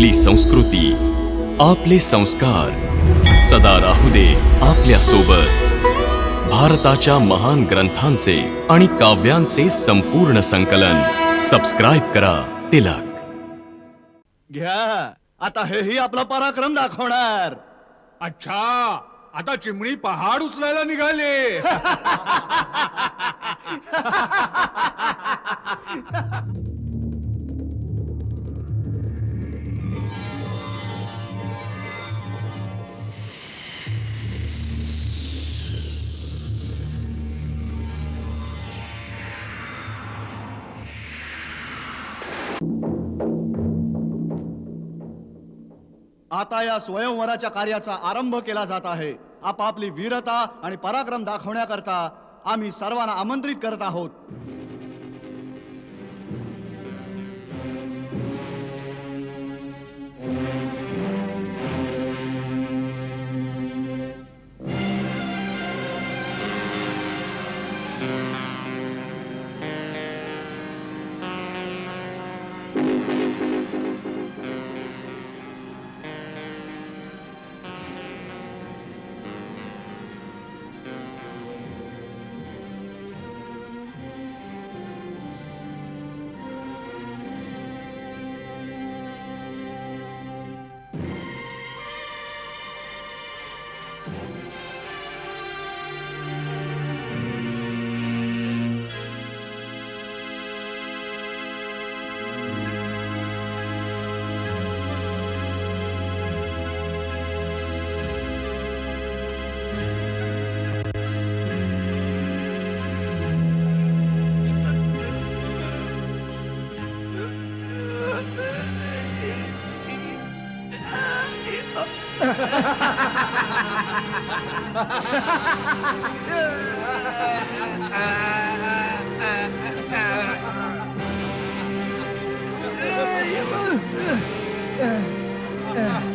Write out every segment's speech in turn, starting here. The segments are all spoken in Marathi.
आपली संस्कृती आपले संस्कार. सदा राहू दे आपल्यासोबत भारताच्या महान ग्रंथांचे आणि काव्यांचे संपूर्ण संकलन. सबस्क्राईब करा तिलक. घ्या. आता हेही आपला पराक्रम दाखवणार. अच्छा आता चिमणी पहाड उचलायला निघाले. आता या स्वयंवराच्या कार्याचा आरंभ केला जात आहे. आपापली वीरता आणि पराक्रम दाखवण्याकरता आम्ही सर्वांना आमंत्रित करत आहोत. Ah!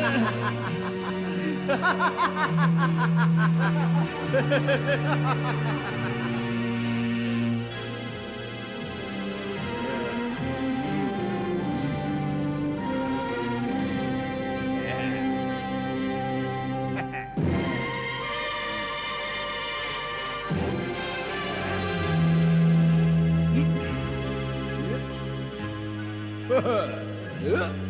nữa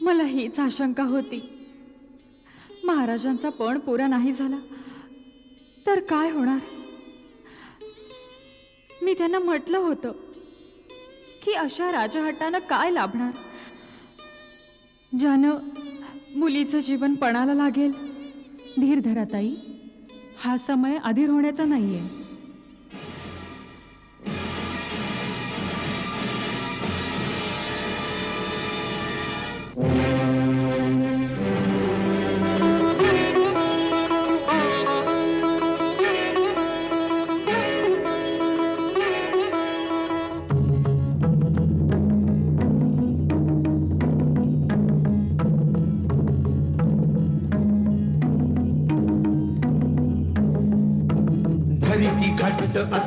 मला हीच आशंका होती. महाराजांचा पण पुरा नाही झाला. तर काय होणार? मी त्यांना म्हटलं होतं की अशा राजहट्टानं काय लाभणार? ज्यानं मुलीचं जीवन पणाला लागेल. धीर धरा ताई हा समय अधीर होण्याचा नाही आहे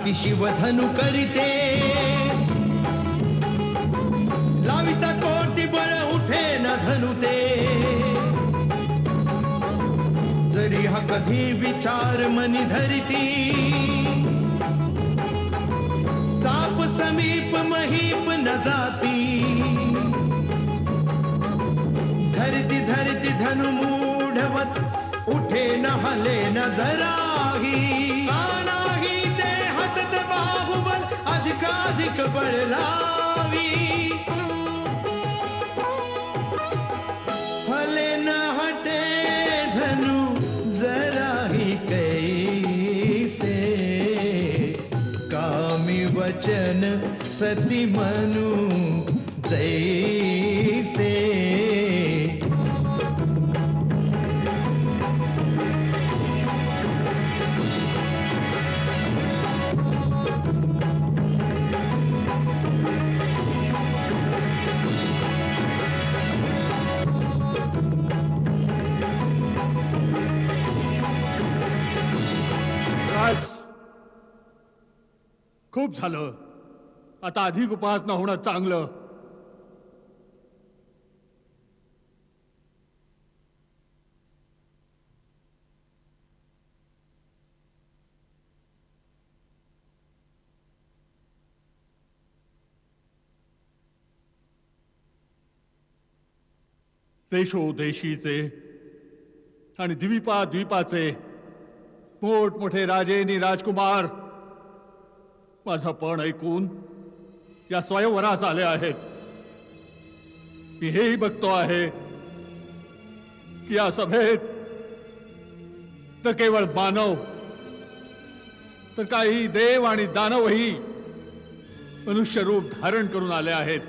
घट्ट धनु करिते. लाविता कोटी बळ उठे न धनुते जरी हा कधी विचार मनी धरिती. चाप समीप महीप न जाती. धरती धरती धनु मूढवत उठे न हले न जराही. हटत बाहुबल अधिकाधिक बळ लावी हले न हटे धनु जराही कैसे. कामी वचन सती मनु जय खूप झालं. आता अधिक उपासना होणं चांगलं. देशोदेशीचे आणि द्वीपा द्वीपाचे. मोठमोठे राजे आणि राजकुमार माझा पण ऐकून या स्वयंवरास आले आहेत. मी हेही बघतो आहे की या सभेत तर केवळ मानव तर काही देव आणि दानवही मनुष्य रूप धारण करून आले आहेत.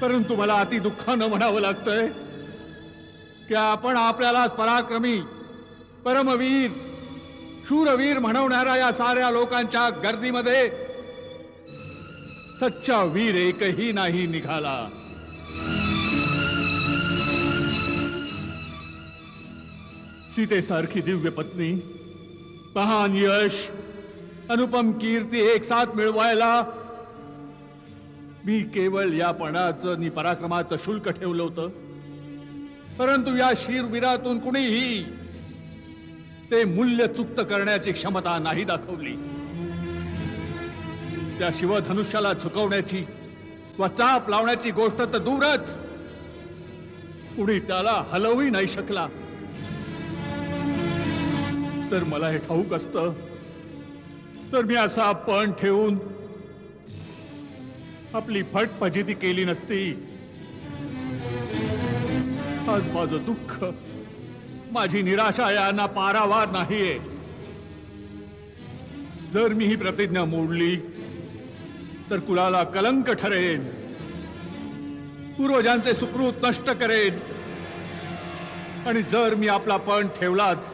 परंतु मला अति दुःखानं म्हणावं लागतंय की आपण आपल्याला पराक्रमी परमवीर शूरवीर म्हणवणाऱ्या या साऱ्या लोकांच्या गर्दीमध्ये सच्चा वीर एकही नाही निघाला. सीतेसारखी दिव्य पत्नी महान यश अनुपम कीर्ती एक साथ मिळवायला मी केवळ या पणाचं आणि पराक्रमाचं शुल्क ठेवलं होतं. परंतु या शीरवीरातून कुणीही ते मूल्य चुक्त करण्याची क्षमता नाही दाखवली. त्या शिवधनुष्याला झुकवण्याची व चाप लावण्याची गोष्ट तर दूरच. कुणी त्याला हलवही नाही शकला. तर मला हे ठाऊक असतं तर मी असा पण ठेवून आपली फटफजिती केली नसती. आज माझं दुःख माझी निराशा यांना पारावार नाहीये. जर मी ही प्रतिज्ञा मोडली तर कुलाला कलंक ठरेन पूर्वजांचे सुकृत नष्ट करेन आणि जर मी आपला पण ठेवलाच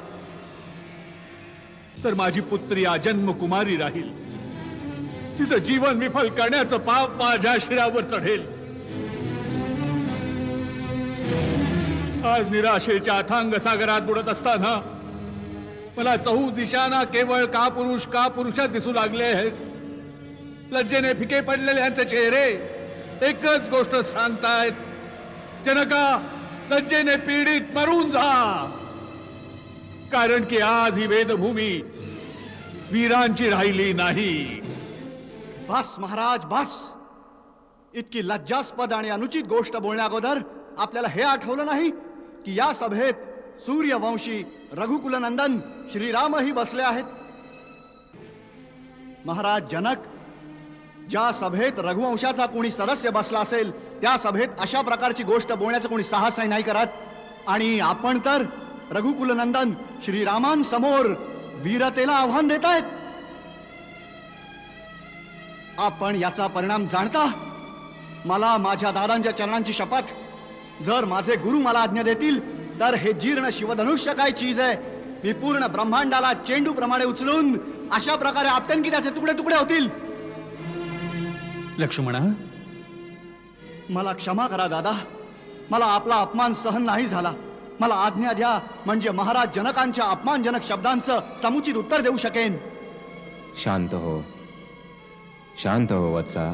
तर माझी पुत्री आजन्म कुमारी राहील. तिचं जीवन विफल करण्याचं पाप माझ्या शिरावर चढेल. आज निराशेच्या अथांग सागरात बुडत असताना मला चहू दिशाना केवळ का पुरुष का पुरुषच दिसू लागले आहेत. लज्जेने फिके पडलेले यांचे चेहरे एकच गोष्ट सांगतायत. जनका लज्जेने पीडित मरून जा. कारण की आज ही वेदभूमी वीरांची राहिली नाही. बस महाराज बस. इतकी लज्जास्पद आणि अनुचित गोष्ट बोलण्या अगोदर आपल्याला हे आठवलं नाही? की या सभेत सूर्यवंशी रघुकुलनंदन श्रीरामही बसले आहेत. महाराज जनक ज्या सभेत रघुवंशाचा कोणी सदस्य बसला असेल त्या सभेत अशा प्रकारची गोष्ट बोलण्याचं कोणी साहसही नाही करत. आणि आपण तर रघुकुलनंदन श्रीरामांसमोर वीरतेला आव्हान देत आहेत आपण याचा परिणाम जाणता? मला माझ्या दादांच्या चरणांची शपथ जर माझे गुरु मला आज्ञा देतील तर हे जीर्ण शिवधनुष्य काय चीज आहे? मी पूर्ण ब्रह्मांडाला चेंडू प्रमाणे उचलून अशा प्रकारे आपटेन त्याचे तुकडे तुकडे होतील. लक्ष्मणा मला क्षमा करा दादा. मला आपला अपमान सहन नाही झाला. मला आज्ञा द्या म्हणजे महाराज जनकांच्या अपमानजनक शब्दांचं समुचित उत्तर देऊ शकेन. शांत हो. शांत हो वत्सा.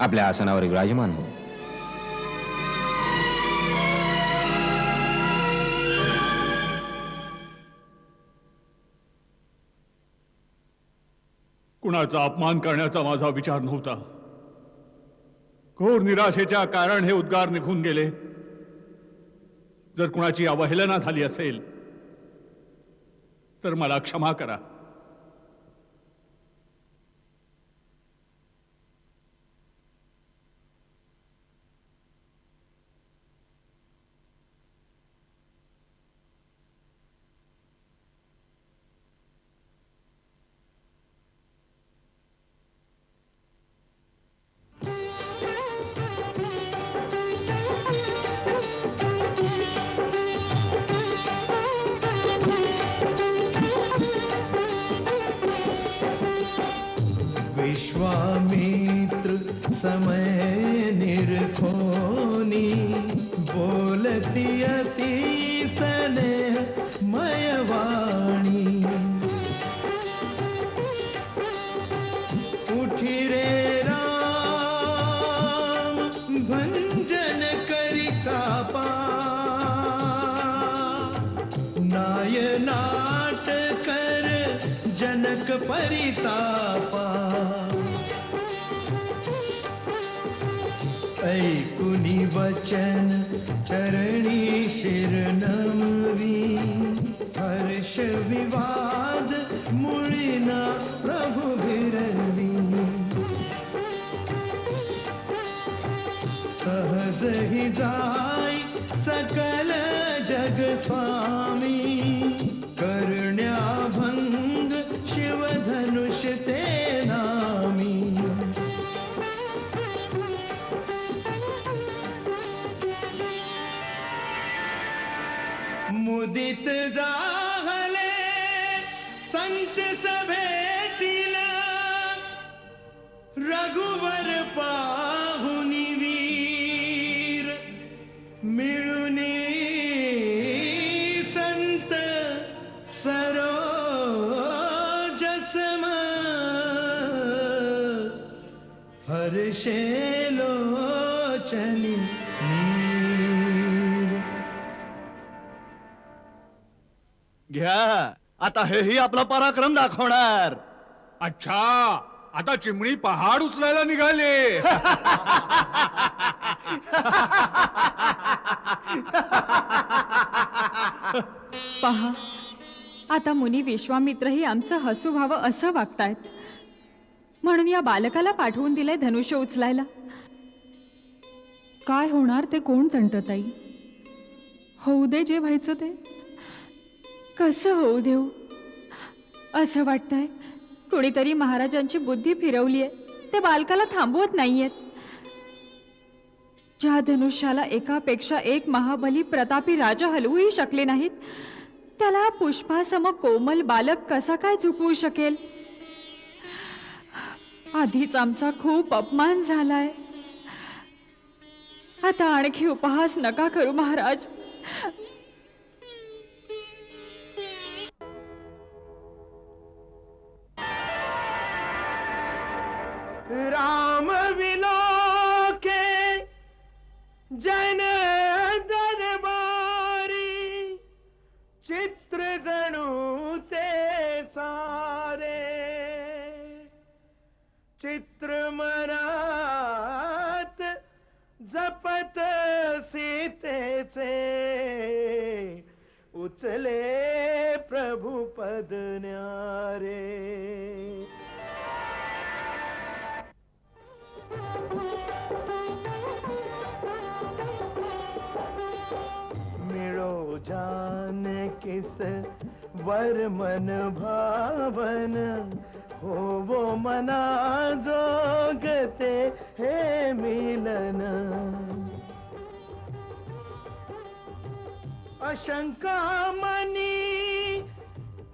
आपल्या आसनावर विराजमान हो. कुणाचा अपमान करण्याचा माझा विचार नव्हता. घोर निराशेच्या कारण हे उद्गार निघून गेले. जर कुणाची अवहेलना झाली असेल तर मला क्षमा करा. समय निरखोनी बोलती अति स्नेह मयवाणी। उठी रे राम भंजन करिता पा। नाय नाट कर जनक परितापा। वचन चरणी शिरनमवी हर्ष विवाद मुळीना प्रभु भिरवी सहज ही जाय सकल जग स्वामी जाहले संत सभेतील रघुवर पा आता हेही आपला पराक्रम दाखवणार. अच्छा आता चिमणी पहाड उचलायला निघाले. पहा आता मुनी विश्वामित्रही आमचं हसू व्हावं असं वागतायत. म्हणून या बालकाला पाठवून दिलंय धनुष्य उचलायला. काय होणार ते कोण जाणतं ताई? होऊ दे जे व्हायचं ते. कसं होऊ देऊ? असं वाटतंय कुणीतरी महाराजांची बुद्धी फिरवली आहे ते बालकाला थांबवत नाहीयेत. ज्या धनुष्याला एकापेक्षा एक महाबली प्रतापी राजा हलवूही शकले नाहीत त्याला पुष्पासम कोमल बालक कसा काय झुकवू शकेल? आधीच आमचा खूप अपमान झालाय. आता आणखी उपहास नका करू महाराज. चित्र मनात जपत सीतेचे. उचले प्रभू पद न्यारे. मिळो जान किस वर मन भावन. हो वो मना जोगते हे मिलन। अशंका मनी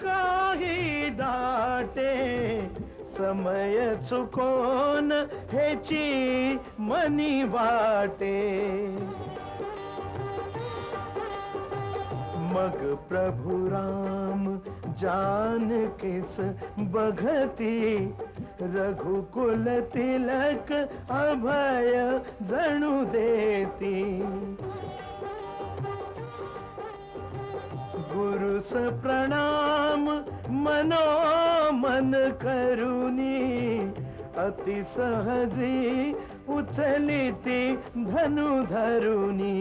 काही दाटे समय चुकोन हेची मनी वाटे मग प्रभु राम जान किस बघती? रघुकुल तिलक अभय जणू देती। गुरुस प्रणाम मनो मन करुणी अति सहजी उचलिती धनु धरुणी